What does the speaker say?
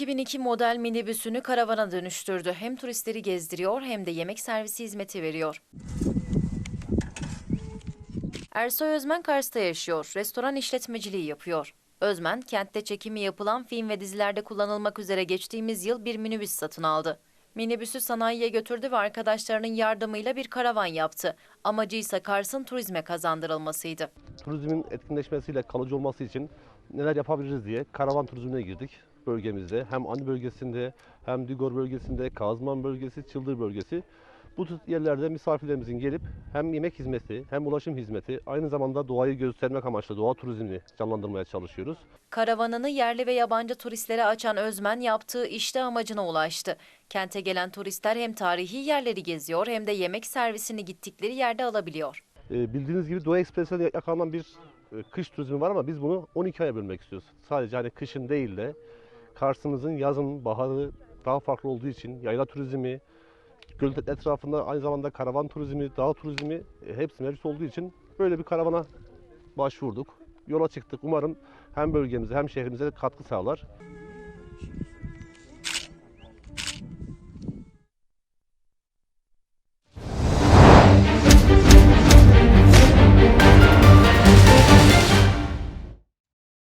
2002 model minibüsünü karavana dönüştürdü. Hem turistleri gezdiriyor hem de yemek servisi hizmeti veriyor. Ersoy Özmen Kars'ta yaşıyor. Restoran işletmeciliği yapıyor. Özmen, kentte çekimi yapılan film ve dizilerde kullanılmak üzere geçtiğimiz yıl bir minibüs satın aldı. Minibüsü sanayiye götürdü ve arkadaşlarının yardımıyla bir karavan yaptı. Amacı ise Kars'ın turizme kazandırılmasıydı. turizmin etkinleşmesiyle kalıcı olması için neler yapabiliriz diye karavan turizmine girdik bölgemizde. Hem Ani bölgesinde hem Digor bölgesinde, Kazman bölgesi, Çıldır bölgesi. Bu tür yerlerde misafirlerimizin gelip hem yemek hizmeti hem ulaşım hizmeti aynı zamanda doğayı göstermek amaçlı doğa turizmini canlandırmaya çalışıyoruz. Karavanını yerli ve yabancı turistlere açan Özmen yaptığı işte amacına ulaştı. Kente gelen turistler hem tarihi yerleri geziyor hem de yemek servisini gittikleri yerde alabiliyor. Ee, bildiğiniz gibi Doğu Ekspresi'ne yakalanan bir e, kış turizmi var ama biz bunu 12 aya bölmek istiyoruz. Sadece hani kışın değil de Kars'ımızın yazın, baharı daha farklı olduğu için yayla turizmi, göl etrafında aynı zamanda karavan turizmi, dağ turizmi e, hepsi mevcut olduğu için böyle bir karavana başvurduk. Yola çıktık. Umarım hem bölgemize hem şehrimize de katkı sağlar.